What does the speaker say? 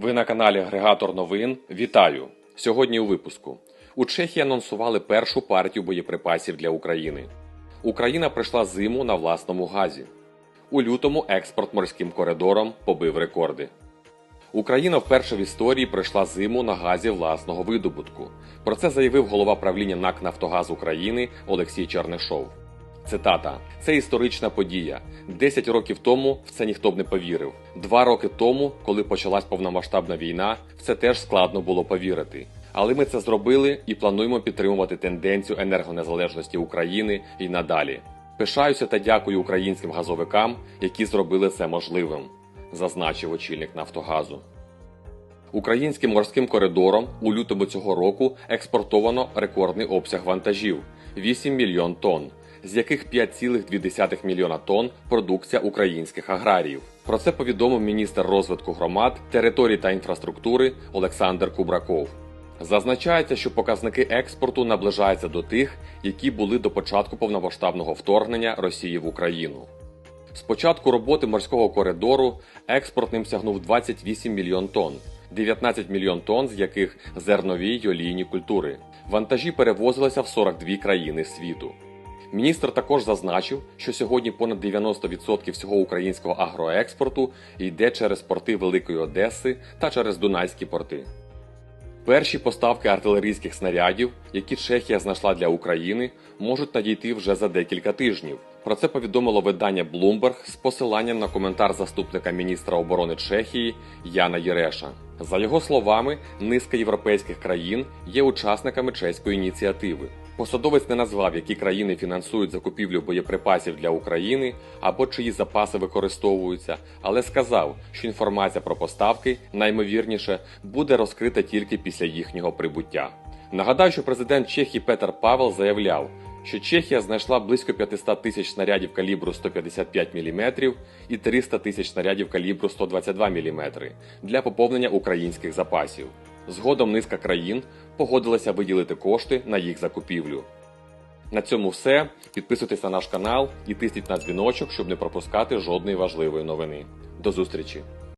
Ви на каналі Агрегатор новин. Вітаю! Сьогодні у випуску. У Чехії анонсували першу партію боєприпасів для України. Україна пройшла зиму на власному газі. У лютому експорт морським коридором побив рекорди. Україна вперше в історії пройшла зиму на газі власного видобутку. Про це заявив голова правління НАК Нафтогаз України Олексій Чернишов. Цитата: це історична подія. Десять років тому в це ніхто б не повірив. Два роки тому, коли почалась повномасштабна війна, в це теж складно було повірити. Але ми це зробили і плануємо підтримувати тенденцію енергонезалежності України і надалі. Пишаюся та дякую українським газовикам, які зробили це можливим, зазначив очільник Нафтогазу. Українським морським коридором у лютому цього року експортовано рекордний обсяг вантажів 8 мільйон тонн, з яких 5,2 мільйона тонн продукція українських аграріїв. Про це повідомив міністр розвитку громад, територій та інфраструктури Олександр Кубраков. Зазначається, що показники експорту наближаються до тих, які були до початку повномасштабного вторгнення Росії в Україну. З початку роботи морського коридору експорт ним сягнув 28 мільйон тонн, 19 мільйон тонн, з яких зернові й олійні культури. Вантажі перевозилися в 42 країни світу. Міністр також зазначив, що сьогодні понад 90% всього українського агроекспорту йде через порти Великої Одеси та через Дунайські порти. Перші поставки артилерійських снарядів, які Чехія знайшла для України, можуть надійти вже за декілька тижнів. Про це повідомило видання Bloomberg з посиланням на коментар заступника міністра оборони Чехії Яна Єреша. За його словами, низка європейських країн є учасниками чеської ініціативи. Посадовець не назвав, які країни фінансують закупівлю боєприпасів для України або чиї запаси використовуються, але сказав, що інформація про поставки наймовірніше буде розкрита тільки після їхнього прибуття. Нагадаю, що президент Чехії Петер Павел заявляв, що Чехія знайшла близько 500 тисяч снарядів калібру 155 мм і 300 тисяч снарядів калібру 122 мм для поповнення українських запасів. Згодом низка країн погодилася виділити кошти на їх закупівлю. На цьому все. Підписуйтесь на наш канал і тисніть на дзвіночок, щоб не пропускати жодної важливої новини. До зустрічі!